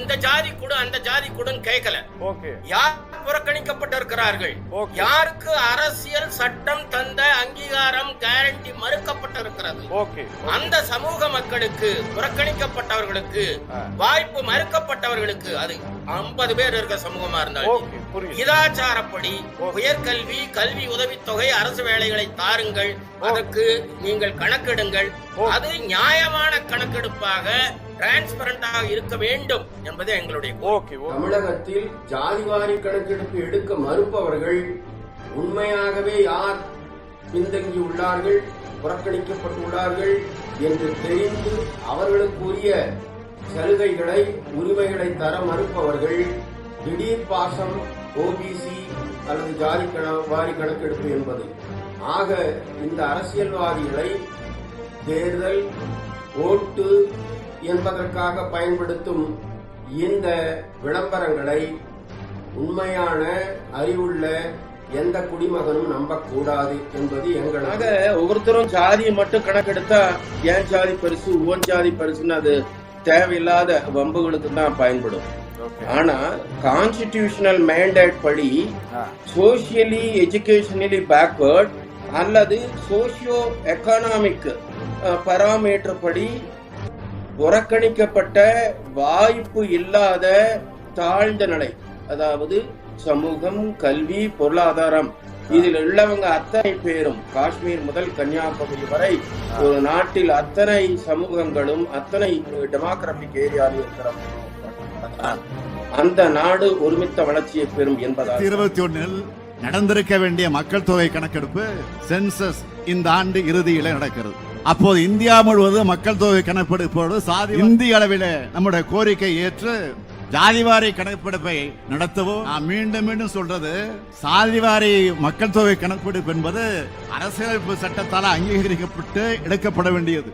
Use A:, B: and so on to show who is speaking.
A: இந்த ஜாதி கூட அந்த ஜாதி கூடன்னு கேட்கல யார் புறக்கணிக்கப்பட்டிருக்கிறார்கள். யாருக்கு அரசியல் சட்டம் தந்த அங்கீகாரம் கேரண்டி மறுக்கப்பட்டிருக்கிறது? அந்த சமூக மக்களுக்கு புறக்கணிக்கப்பட்டவர்களுக்கு. வாய்ப்பு மறுக்கப்பட்டவர்களுக்கு அது 50 பேர் இருக்க சமூகமா இருந்தாலும் இதாச்சாரப்படி உயர்கல்வி கல்வி உதவித்தொகை அரசு வேலைகளை தாருங்கள். அதற்கு நீங்கள் கணக்கெடுங்கள். அது நியாயமான கணக்கெடுப்பாக டிரான்ஸ்பரண்டாக இருக்க வேண்டும் என்பதே எங்களுடைய
B: தமிழகத்தில் ஜாதிவாரி கணக்கெடுப்பு எடுக்க மறுப்பவர்கள் உண்மையாகவே யார் பின்தங்கி உள்ளார்கள் புறக்கணிக்கப்பட்டுள்ளார்கள் என்று தெரிந்து அவர்களுக்குரிய சலுகைகளை உரிமைகளை தர மறுப்பவர்கள் திடீர் பாசம் ஓபிசி அல்லது ஜாதி கண- வாரி கணக்கெடுப்பு என்பது. ஆக இந்த அரசியல்வாதிகளை தேர்தல் ஓட்டு என்பதற்காக பயன்படுத்தும் இந்த விளம்பரங்களை உண்மையான அறிவுள்ள எந்த குடிமகனும் நம்பக்கூடாது என்பது எங்களது
C: ஆக ஒவ்வொருத்தரும் ஜாதியை மட்டும் கணக்கெடுத்தா ஏன் ஜாதி பெருசு உன் ஜாதி பெருசுன்னு அது தேவையில்லாத வம்புகளுக்கு தான் பயன்படும் ஆனா கான்ஸ்டிடியூஷனல் மேண்டேட் படி. சோசியலி எஜுகேஷனலி பேக்வர்ட் அல்லது சோசியோ எக்கனாமிக் பராமீட்டர் படி புறக்கணிக்கப்பட்ட வாய்ப்பு இல்லாத தாழ்ந்த நிலை அதாவது சமூகம் கல்வி பொருளாதாரம் இதில் உள்ளவங்க அத்தனை பேரும் காஷ்மீர் முதல் கன்னியாகுமரி வரை ஒரு நாட்டில் அத்தனை சமூகங்களும் அத்தனை டெமோக்ராபிக் ஏரியாவில் இருக்கிற அந்த நாடு ஒருமித்த வளர்ச்சியை பெறும் என்பதால்.
D: இருபத்தி ஒன்னில் நடந்திருக்க வேண்டிய மக்கள் தொகை கணக்கெடுப்பு சென்சஸ் இந்த ஆண்டு இறுதியில நடக்கிறது. அப்போது இந்தியா முழுவதும் மக்கள் தொகை கணக்கெடுப்போடு சாதி இந்திய அளவில் நம்முடைய கோரிக்கை ஏற்று ஜாதிவாரி கணக்கெடுப்பை நடத்தவும். நான் மீண்டும் மீண்டும் சொல்றது சாதிவாரி மக்கள் தொகை கணக்கெடுப்பு என்பது அரசியலமைப்பு சட்டத்தால் அங்கீகரிக்கப்பட்டு எடுக்கப்பட வேண்டியது.